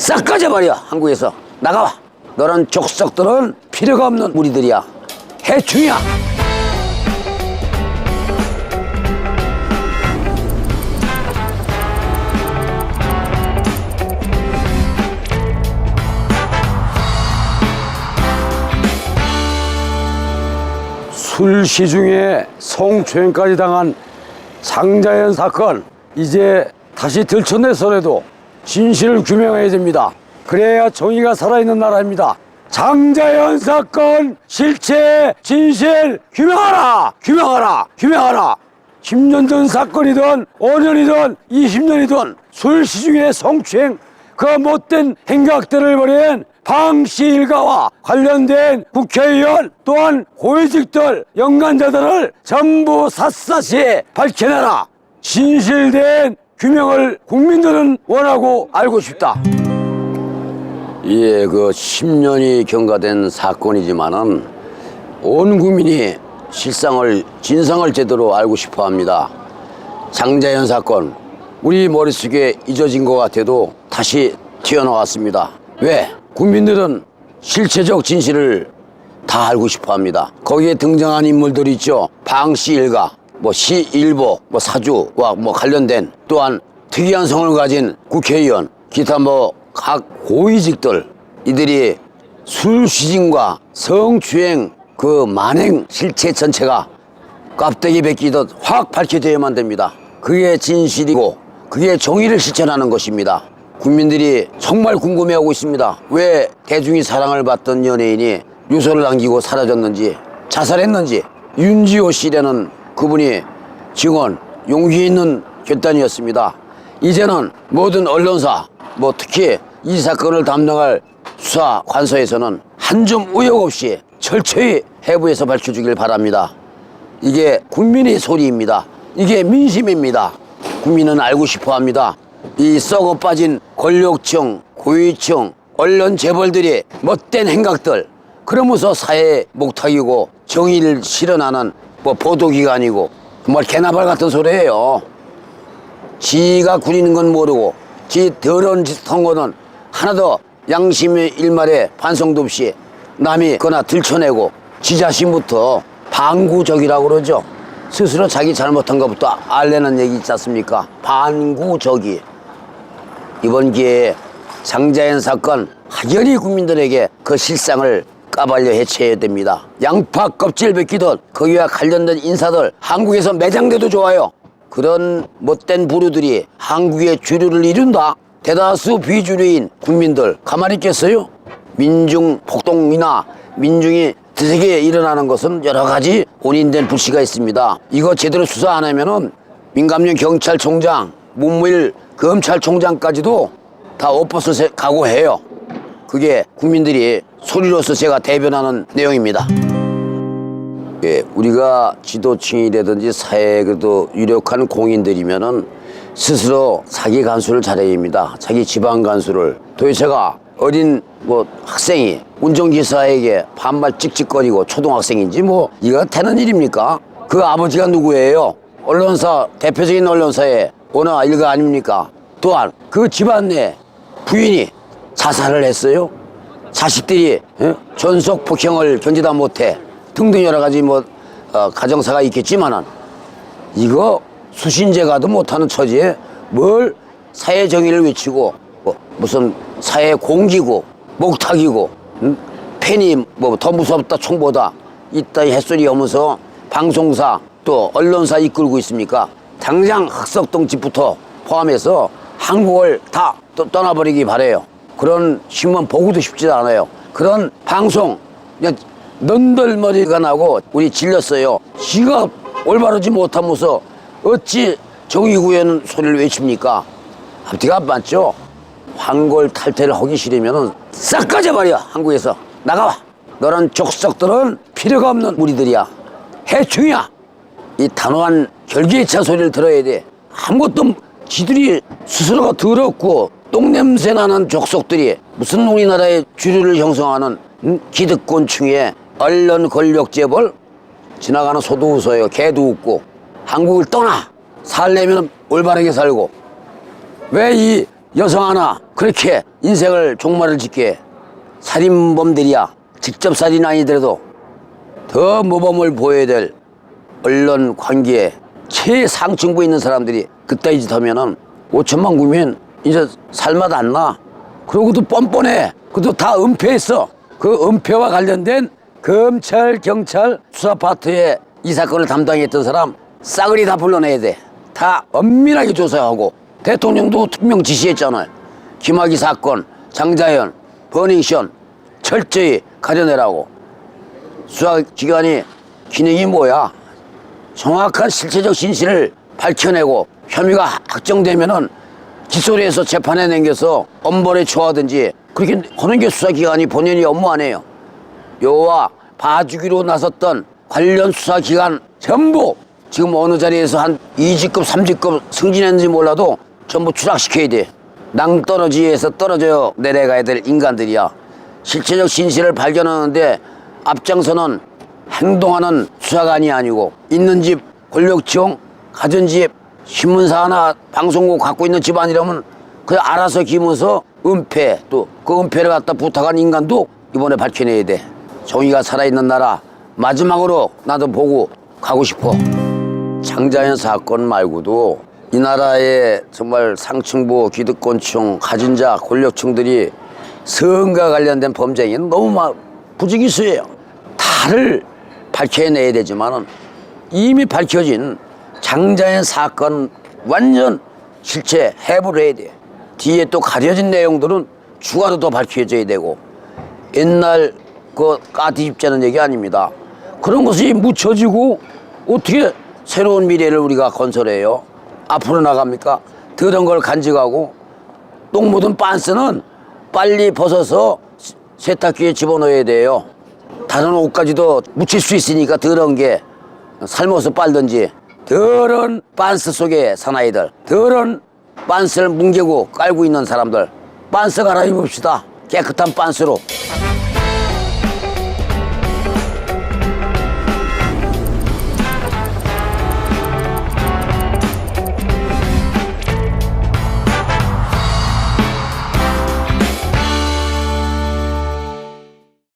싹 가져버려 한국에서. 나가와. 너런 족속들은 필요가 없는 무리들이야. 해충이야. 술 시중에 성추행까지 당한 장자연 사건 이제 다시 들춰내서라도 진실을 규명해야 됩니다. 그래야 정의가 살아있는 나라입니다. 장자연 사건 실체 진실 규명하라 규명하라 규명하라 10년 전 사건이든 5년이든 20년이든 술 시중에 성추행 그 못된 행각들을 벌인 방씨 일가와 관련된 국회의원 또한 고위직들 연관자들을 전부 샅샅이 밝혀내라 진실된 규명을 국민들은 원하고 알고 싶다 예, 그 10년이 경과된 사건이지만은 온 국민이 실상을 진상을 제대로 알고 싶어 합니다. 장자연 사건 우리 머릿속에 잊어진 것 같아도 다시 튀어나왔습니다. 왜? 국민들은 실체적 진실을 다 알고 싶어 합니다. 거기에 등장한 인물들 있죠. 방씨 일가, 뭐 시 일보, 뭐 사주와 뭐 관련된 또한 특이한 성을 가진 국회의원, 기타 뭐 각 고위직들 이들이 술 시진과 성추행 그 만행 실체 전체가 껍데기 벗기듯 확 밝혀져야만 됩니다. 그게 진실이고 그게 정의를 실천하는 것입니다. 국민들이 정말 궁금해하고 있습니다. 왜 대중이 사랑을 받던 연예인이 유서를 남기고 사라졌는지 자살했는지 윤지호 씨라는 그분이 증언 용기 있는 결단이었습니다. 이제는 모든 언론사 뭐 특히 이 사건을 담당할 수사 관서에서는 한 점 의혹 없이 철저히 해부해서 밝혀주길 바랍니다. 이게 국민의 소리입니다. 이게 민심입니다. 국민은 알고 싶어 합니다. 이 썩어 빠진 권력층, 고위층, 언론 재벌들이 못된 행각들, 그러면서 사회 목탁이고 정의를 실현하는 뭐 보도기관이고 정말 개나발 같은 소리예요. 지가 구리는 건 모르고 지 더러운 짓 한 거는 하나도 양심의 일말에 반성도 없이 남이 거나 들춰내고 지 자신부터 반구적이라고 그러죠. 스스로 자기 잘못한 것부터 알려는 얘기 있지 않습니까? 반구적이. 이번 기회에 장자연 사건 확연히 국민들에게 그 실상을 까발려 해체해야 됩니다. 양파 껍질 벗기듯 거기와 관련된 인사들 한국에서 매장돼도 좋아요. 그런 못된 부류들이 한국의 주류를 이룬다. 대다수 비주류인 국민들 가만히 있겠어요? 민중 폭동이나 민중이 드세게 일어나는 것은 여러 가지 원인된 불씨가 있습니다. 이거 제대로 수사 안 하면은 민감령 경찰총장, 문무일 검찰총장까지도 다 엎어서 각오해요. 그게 국민들이 소리로서 제가 대변하는 내용입니다. 예, 우리가 지도층이라든지 사회에 그래도 유력한 공인들이면은 스스로 자기 간수를 잘해야 합니다. 자기 집안 간수를. 도대체가 어린 뭐 학생이 운전기사에게 반말 찍찍거리고 초등학생인지 뭐 이거 되는 일입니까? 그 아버지가 누구예요? 언론사, 대표적인 언론사의 오너 일가 아닙니까? 또한 그 집안 내 부인이 자살을 했어요. 자식들이 예? 전속 폭행을 견디다 못해 등등 여러 가지 뭐 어, 가정사가 있겠지만은 이거 수신제 가도 못하는 처지에 뭘 사회 정의를 외치고 뭐 무슨 사회 공기고 목탁이고 응? 팬이 뭐 더 무섭다 총보다 있다 이 햇소리 하면서 방송사 또 언론사 이끌고 있습니까? 당장 흑석동 집부터 포함해서 한국을 다 떠- 떠나버리기 바래요. 그런 신문 보고도 싶지도 않아요. 그런 방송 그냥 넌덜머리가 나고 우리 질렸어요. 지가 올바르지 못하면서 어찌 정의구현 소리를 외칩니까? 앞뒤가 안 맞죠? 황골 탈퇴를 하기 싫으면 싹 가져버려 한국에서 나가와 너런 족속들은 필요가 없는 무리들이야 해충이야 이 단호한 결계차 소리를 들어야 돼 아무것도 지들이 스스로가 더럽고 똥냄새 나는 족속들이 무슨 우리나라의 주류를 형성하는 음? 기득권층의 언론 권력 재벌? 지나가는 소도 웃어요. 개도 웃고. 한국을 떠나. 살려면 올바르게 살고. 왜 이 여성 하나 그렇게 인생을 종말을 짓게 살인범들이야. 직접 살인 아니더라도 더 모범을 보여야 될 언론 관계에 최상층부에 있는 사람들이 그따위 짓 하면은 5천만 국민 이제 살맛 안 나. 그러고도 뻔뻔해. 그것도 다 은폐했어. 그 은폐와 관련된 검찰, 경찰 수사 파트에 이 사건을 담당했던 사람 싸그리 다 불러내야 돼. 다 엄밀하게 조사하고 대통령도 특명 지시했잖아요. 김학의 사건, 장자연, 버닝션 철저히 가려내라고. 수사기관이 기능이 뭐야? 정확한 실체적 진실을 밝혀내고 혐의가 확정되면은 기소를 해서 재판에 넘겨서 엄벌에 처하든지 그렇게 하는 게 수사기관이 본연이 업무 아니에요. 요와 봐주기로 나섰던 관련 수사기관 전부 지금 어느 자리에서 한 2직급, 3직급 승진했는지 몰라도 전부 추락시켜야 돼. 낭떠러지에서 떨어져 내려가야 될 인간들이야. 실체적 진실을 발견하는데 앞장서는 행동하는 수사관이 아니고 있는 집 권력지형 가진 집 신문사 하나 방송국 갖고 있는 집안이라면 그냥 알아서 기면서 은폐 또 그 은폐를 갖다 부탁한 인간도 이번에 밝혀내야 돼. 정의가 살아있는 나라 마지막으로 나도 보고 가고 싶어. 장자연 사건 말고도 이 나라의 정말 상층부 기득권층 가진 자 권력층들이 선과 관련된 범죄는 너무 막 부지기수예요. 다를 밝혀내야 되지만은 이미 밝혀진 장자연 사건 완전 실체 해부를 해야 돼. 뒤에 또 가려진 내용들은 추가로 더 밝혀져야 되고 옛날 그 까뒤집자는 얘기 아닙니다. 그런 것이 묻혀지고 어떻게 새로운 미래를 우리가 건설해요? 앞으로 나갑니까? 더러운 걸 간직하고 똥 묻은 빤스는 빨리 벗어서 세탁기에 집어넣어야 돼요. 다른 옷까지도 묻힐 수 있으니까 더러운 게 삶아서 빨든지 더러운 빤스 속에 사나이들 더러운 빤스를 뭉개고 깔고 있는 사람들 빤스 갈아입읍시다. 깨끗한 빤스로